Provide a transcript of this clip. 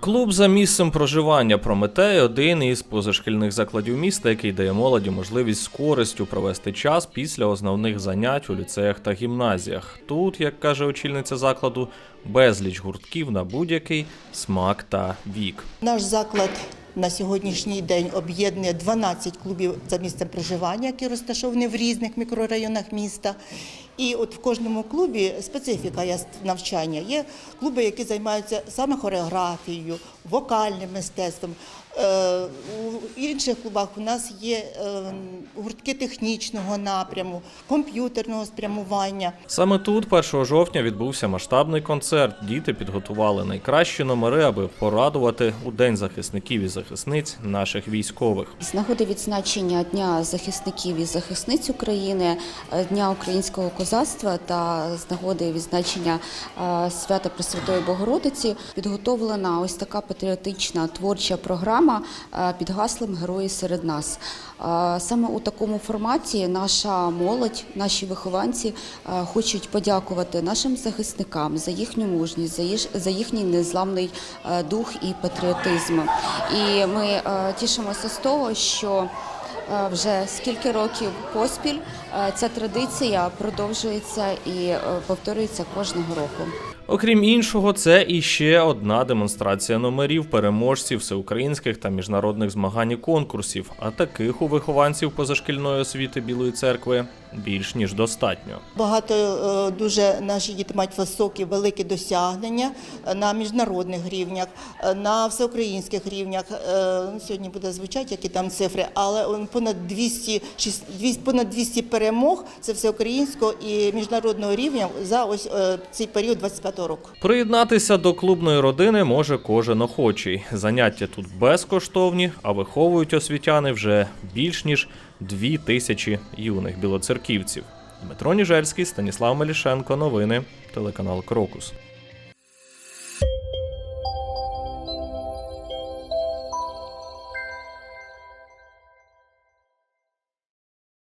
Клуб за місцем проживання Прометей один із позашкільних закладів міста, який дає молоді можливість з користю провести час після основних занять у ліцеях та гімназіях. Тут, як каже очільниця закладу, безліч гуртків на будь-який смак та вік. Наш заклад на сьогоднішній день об'єднує 12 клубів за місцем проживання, які розташовані в різних мікрорайонах міста. І от в кожному клубі специфіка навчання. Є клуби, які займаються саме хореографією, вокальним мистецтвом. Е, У інших клубах у нас є е, гуртки технічного напряму, комп'ютерного спрямування. Саме тут, 1 жовтня, відбувся масштабний концерт. Діти підготували найкращі номери, аби порадувати у День захисників і захисниць наших військових. З нагоди відзначення Дня захисників і захисниць України, е, Дня українського козацтва та з нагоди відзначення е, свята Пресвятої Богородиці підготовлена ось така патріотична творча програма е, під гаслом Герої серед нас. Саме у такому форматі наша молодь, наші вихованці хочуть подякувати нашим захисникам за їхню мужність, за їхній незламний дух і патріотизм. І ми е, тішимося з того, що е, вже скільки років поспіль е, ця традиція продовжується і повторюється кожного року. Окрім іншого, це і ще одна демонстрація номерів переможців всеукраїнських та міжнародних змагань і конкурсів. А таких у вихованців позашкільної освіти Білої церкви більш ніж достатньо. Багато е, дуже наші діти мають високі, великі досягнення е, на міжнародних рівнях, е, на всеукраїнських рівнях. Сьогодні буде звучати, які там цифри, але понад 200, шість- двіс- понад 200 перемог це всеукраїнського і міжнародного рівня за ось цей період 25-го року. Приєднатися до клубної родини може кожен охочий. Заняття тут безкоштовні, а виховують освітяни вже більш ніж дві тисячі юних білоцерківців. Дмитро Ніжельський, Станіслав Мелішенко. Новини, телеканал Крокус.